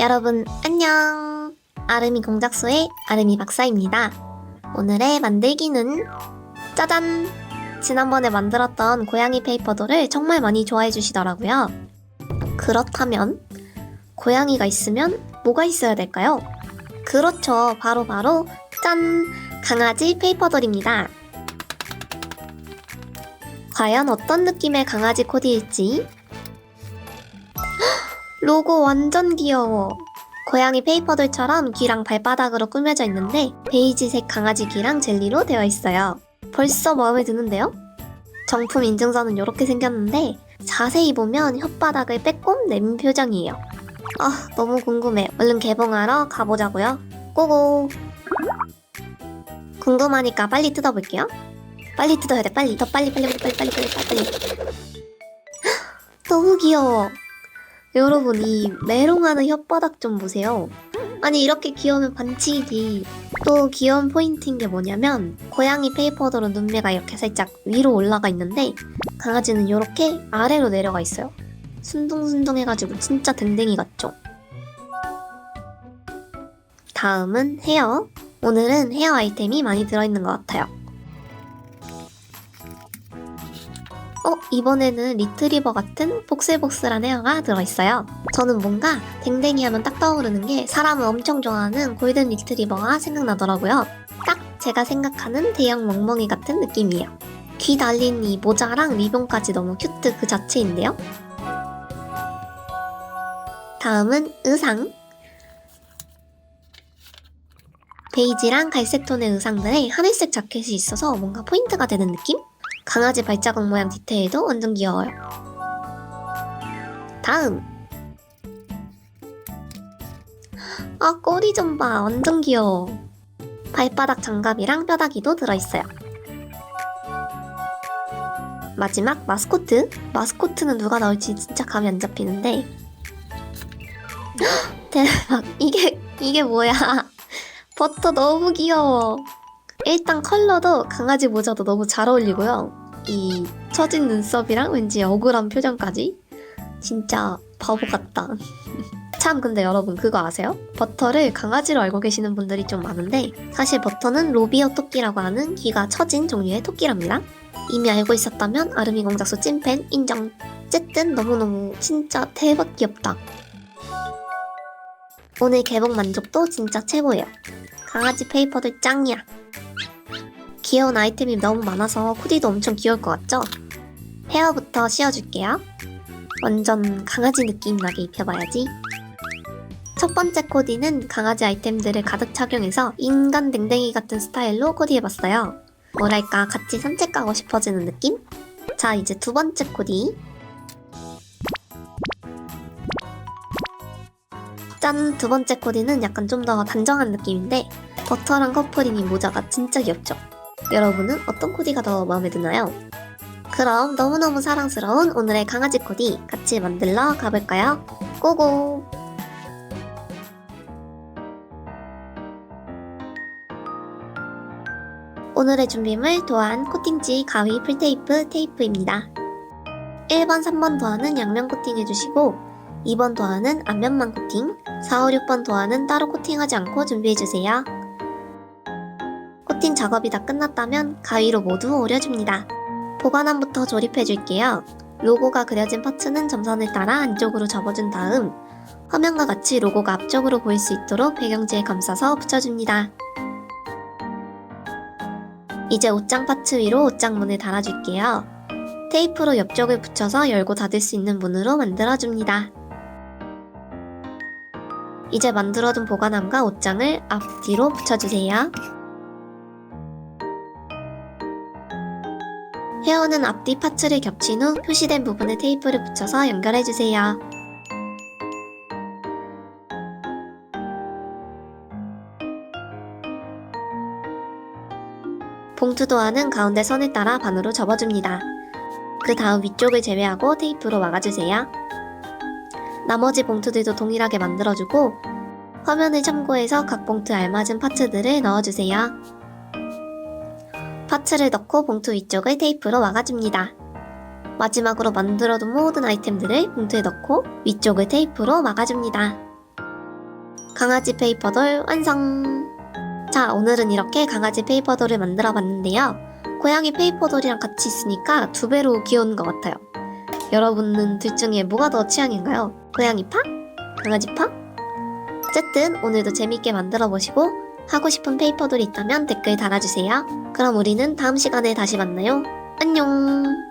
여러분 안녕. 아름이 공작소의 아름이 박사입니다. 오늘의 만들기는 짜잔! 지난번에 만들었던 고양이 페이퍼도를 정말 많이 좋아해 주시더라고요. 그렇다면 고양이가 있으면 뭐가 있어야 될까요? 그렇죠. 바로 바로 짠! 강아지 페이퍼돌입니다. 과연 어떤 느낌의 강아지 코디일지 로고 완전 귀여워. 고양이 페이퍼들처럼 귀랑 발바닥으로 꾸며져 있는데 베이지색 강아지 귀랑 젤리로 되어 있어요. 벌써 마음에 드는데요? 정품 인증서는 이렇게 생겼는데 자세히 보면 혓바닥을 빼꼼 내민 표정이에요. 아 너무 궁금해. 얼른 개봉하러 가보자고요. 고고. 궁금하니까 빨리 뜯어볼게요. 빨리 뜯어야 돼 빨리 더 빨리 빨리 빨리 빨리 빨리 빨리 빨리. 너무 귀여워. 여러분 이 메롱하는 혓바닥 좀 보세요. 아니 이렇게 귀여우면 반칙이지. 또 귀여운 포인트인 게 뭐냐면 고양이 페이퍼들은 눈매가 이렇게 살짝 위로 올라가 있는데 강아지는 이렇게 아래로 내려가 있어요. 순둥순둥해가지고 진짜 댕댕이 같죠? 다음은 헤어. 오늘은 헤어 아이템이 많이 들어있는 것 같아요. 이번에는 리트리버 같은 복슬복슬한 헤어가 들어있어요. 저는 뭔가 댕댕이 하면 딱 떠오르는 게 사람을 엄청 좋아하는 골든 리트리버가 생각나더라고요. 딱 제가 생각하는 대형 멍멍이 같은 느낌이에요. 귀 달린 이 모자랑 리본까지 너무 큐트 그 자체인데요. 다음은 의상. 베이지랑 갈색 톤의 의상들에 하늘색 자켓이 있어서 뭔가 포인트가 되는 느낌? 강아지 발자국 모양 디테일도 완전 귀여워요. 다음. 아, 꼬리 좀 봐. 완전 귀여워. 발바닥 장갑이랑 뼈다귀도 들어있어요. 마지막 마스코트. 마스코트는 누가 나올지 진짜 감이 안 잡히는데. 대박. 이게, 이게 뭐야. 버터 너무 귀여워. 일단 컬러도 강아지 모자도 너무 잘 어울리고요. 이 처진 눈썹이랑 왠지 억울한 표정까지 진짜 바보 같다. 참 근데 여러분 그거 아세요? 버터를 강아지로 알고 계시는 분들이 좀 많은데 사실 버터는 로비어 토끼라고 하는 귀가 처진 종류의 토끼랍니다. 이미 알고 있었다면 아르미 공작소 찐팬 인정. 어쨌든 너무너무 진짜 대박 귀엽다. 오늘 개봉 만족도 진짜 최고예요. 강아지 페이퍼들 짱이야. 귀여운 아이템이 너무 많아서 코디도 엄청 귀여울 것 같죠? 헤어부터 씌워줄게요. 완전 강아지 느낌 나게 입혀봐야지. 첫 번째 코디는 강아지 아이템들을 가득 착용해서 인간 댕댕이 같은 스타일로 코디해봤어요. 뭐랄까 같이 산책 가고 싶어지는 느낌? 자 이제 두 번째 코디. 짠! 두 번째 코디는 약간 좀 더 단정한 느낌인데 버터랑 커플링이 모자가 진짜 귀엽죠? 여러분은 어떤 코디가 더 마음에 드나요? 그럼 너무너무 사랑스러운 오늘의 강아지 코디 같이 만들러 가볼까요? 고고! 오늘의 준비물 도안, 코팅지, 가위, 풀테이프, 테이프입니다. 1번, 3번 도안은 양면 코팅해주시고 2번 도안은 앞면만 코팅, 4, 5, 6번 도안은 따로 코팅하지 않고 준비해주세요. 코팅 작업이 다 끝났다면 가위로 모두 오려줍니다. 보관함부터 조립해줄게요. 로고가 그려진 파츠는 점선을 따라 안쪽으로 접어준 다음 화면과 같이 로고가 앞쪽으로 보일 수 있도록 배경지에 감싸서 붙여줍니다. 이제 옷장 파츠 위로 옷장 문을 달아줄게요. 테이프로 옆쪽을 붙여서 열고 닫을 수 있는 문으로 만들어줍니다. 이제 만들어둔 보관함과 옷장을 앞뒤로 붙여주세요. 헤어는 앞뒤 파츠를 겹친 후 표시된 부분에 테이프를 붙여서 연결해주세요. 봉투 도안은 가운데 선을 따라 반으로 접어줍니다. 그 다음 위쪽을 제외하고 테이프로 막아주세요. 나머지 봉투들도 동일하게 만들어주고 화면을 참고해서 각 봉투에 알맞은 파츠들을 넣어주세요. 파츠를 넣고 봉투 위쪽을 테이프로 막아줍니다. 마지막으로 만들어둔 모든 아이템들을 봉투에 넣고 위쪽을 테이프로 막아줍니다. 강아지 페이퍼돌 완성! 자, 오늘은 이렇게 강아지 페이퍼돌을 만들어 봤는데요. 고양이 페이퍼돌이랑 같이 있으니까 두 배로 귀여운 것 같아요. 여러분은 둘 중에 뭐가 더 취향인가요? 고양이 파? 강아지 파? 어쨌든 오늘도 재밌게 만들어 보시고 하고 싶은 페이퍼돌이 있다면 댓글 달아주세요. 그럼 우리는 다음 시간에 다시 만나요. 안녕!